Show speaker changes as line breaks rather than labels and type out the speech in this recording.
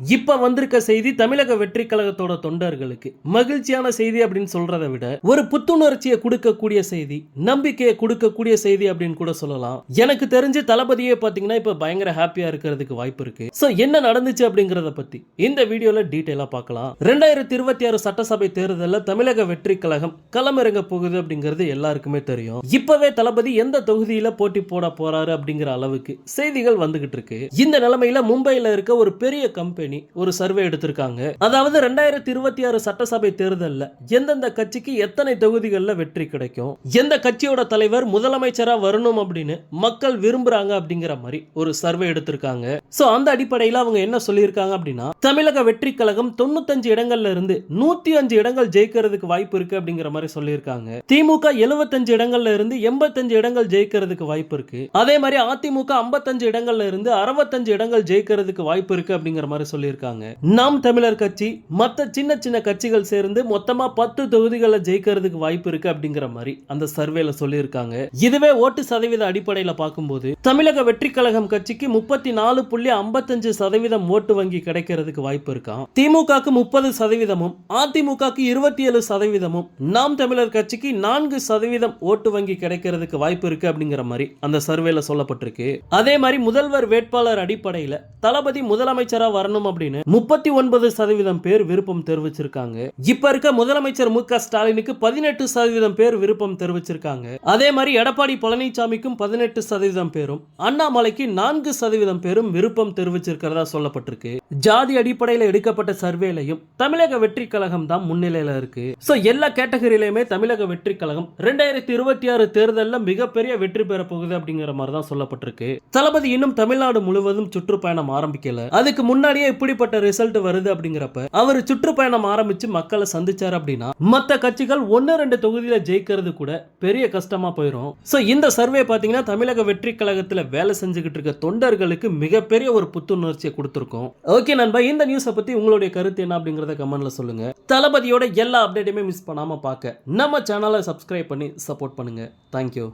இப்ப வந்திருக்க செய்தி தமிழக வெற்றி கழகத்தோட தொண்டர்களுக்கு. மகிழ்ச்சியான செய்தி அப்படின்னு சொல்றதை விட ஒரு புத்துணர்ச்சியை கொடுக்கக்கூடிய செய்தி நம்பிக்கையை கொடுக்கக்கூடிய செய்தி அப்படின்னு கூட சொல்லலாம். எனக்கு தெரிஞ்சு தளபதியே பாத்தீங்கன்னா இப்ப பயங்கர ஹாப்பியா இருக்கிறதுக்கு வாய்ப்பு இருக்கு. ஸோ என்ன நடந்துச்சு அப்படிங்கறத பத்தி இந்த வீடியோல டீட்டெயிலாக பார்க்கலாம். ரெண்டாயிரத்தி இருபத்தி ஆறு சட்டசபை தேர்தலில் தமிழக வெற்றி கழகம் களமிறங்க போகுது அப்படிங்கிறது எல்லாருக்குமே தெரியும். இப்பவே தளபதி எந்த தொகுதியில போட்டி போட போறாரு அப்படிங்கிற அளவுக்கு செய்திகள் வந்துகிட்டு இருக்கு. இந்த நிலைமையில மும்பையில் இருக்க ஒரு பெரிய கம்பெனி ஒரு சர்வே எடுத்திருக்காங்க. அதாவது ரெண்டாயிரத்தி இருபத்தி ஆறு சட்டசபை தேர்தலில் எந்தெந்த கட்சிக்கு எத்தனை தொகுதிகளில் வெற்றி கிடைக்கும் எந்த கட்சியோட தலைவர் முதலமைச்சரா வரணும் அப்படின்னு மக்கள் விரும்புறாங்க அப்படிங்கிற மாதிரி ஒரு சர்வே எடுத்திருக்காங்க. சோ அந்த அடிப்படையில் அவங்க என்ன சொல்லியிருக்காங்க அப்படின்னா தமிழக வெற்றி கழகம் தொண்ணூத்தஞ்சு இடங்கள்ல இருந்து நூத்தி அஞ்சு இடங்கள் ஜெயிக்கிறதுக்கு வாய்ப்பு இருக்கு அப்படிங்கிற மாதிரி சொல்லியிருக்காங்க. திமுக 75 இடங்கள்ல இருந்து எண்பத்தஞ்சு இடங்கள் ஜெயிக்கிறதுக்கு வாய்ப்பு இருக்கு. அதே மாதிரி அதிமுக 55 இடங்கள்ல இருந்து அறுபத்தஞ்சு இடங்கள் ஜெயிக்கிறதுக்கு வாய்ப்பு இருக்கு அப்படிங்கிற மாதிரி சொல்லியிருக்காங்க. நாம் தமிழர் கட்சி மற்ற சின்ன சின்ன கட்சிகள் சேர்ந்து மொத்தமா பத்து தொகுதிகளை ஜெயிக்கிறதுக்கு வாய்ப்பு இருக்கு அப்படிங்கிற மாதிரி அந்த சர்வேல சொல்லியிருக்காங்க. இதுவே ஓட்டு சதவீத அடிப்படையில பார்க்கும்போது தமிழக வெற்றி கழகம் கட்சிக்கு முப்பத்தி நாலு புள்ளி ஐம்பத்தஞ்சு சதவீதம் ஓட்டு வங்கி கிடைக்கிறதுக்கு வாய்ப்பு இருக்கான் திமுகக்கு முப்பது சதவீதமும் அதிமுகக்கு இருபத்தி ஏழு சதவீதமும் நாம் தமிழர் கட்சிக்கு நான்கு சதவீதம் ஓட்டு வங்கி கிடைக்கிறதுக்கு வாய்ப்பு இருக்கு அப்படிங்கிற மாதிரி அந்த சர்வேல சொல்லப்பட்டிருக்கு. அதே மாதிரி முதல்வர் வேட்பாளர் அடிப்படையில் தளபதி முதலமைச்சராக வரணும் அப்படின்னு முப்பத்தி ஒன்பது சதவீதம் பேர் விருப்பம் தெரிவிச்சிருக்காங்க. இப்ப இருக்க முதலமைச்சர் மு க ஸ்டாலினுக்கு பதினெட்டு சதவீதம் பேர் விருப்பம் தெரிவிச்சிருக்காங்க. அதே மாதிரி எடப்பாடி பழனிசாமிக்கும் பதினெட்டு சதவீதம் பேரும் அண்ணாமலைக்கு நான்கு சதவீதம் பேரும் விருப்பம் தெரிவிச்சிருக்கிறதா சொல்லப்பட்டிருக்கு. ஜாதி அடிப்படையில் எடுக்கப்பட்ட சர்வேலையும் தமிழக வெற்றி கழகம் தான் முன்னிலையில இருக்கு. சோ எல்லா கேட்டகரியிலையுமே தமிழக வெற்றி கழகம் ரெண்டாயிரத்தி இருபத்தி ஆறு தேர்தலில் மிகப்பெரிய வெற்றி பெற போகுது அப்படிங்கிற மாதிரி தான் சொல்லப்பட்டிருக்கு. தளபதி இன்னும் தமிழ்நாடு முழுவதும் சுற்றுப்பயணம் ஆரம்பிக்கல. அதுக்கு முன்னாடியே இப்படிப்பட்ட ரிசல்ட் வருது அப்படிங்கிறப்ப அவர் சுற்றுப்பயணம் ஆரம்பிச்சு மக்களை சந்திச்சார் அப்படின்னா மத்த கட்சிகள் ஒன்னு ரெண்டு தொகுதியில ஜெயிக்கிறது கூட பெரிய கஷ்டமா போயிடும் சோ இந்த சர்வே பார்த்தீங்கன்னா தமிழக வெற்றி கழகத்துல வேலை செஞ்சுக்கிட்டு இருக்க தொண்டர்களுக்கு மிகப்பெரிய ஒரு புத்துணர்ச்சியை கொடுத்துருக்கும். ஓகே நண்பா இந்த நியூஸை பற்றி உங்களுடைய கருத்து என்ன அப்படிங்கிறத கமெண்ட்ல சொல்லுங்க. தளபதியோட எல்லா அப்டேட்டையுமே மிஸ் பண்ணாமல் பார்க்க நம்ம சேனலை சப்ஸ்கிரைப் பண்ணி சப்போர்ட் பண்ணுங்க. தேங்க்யூ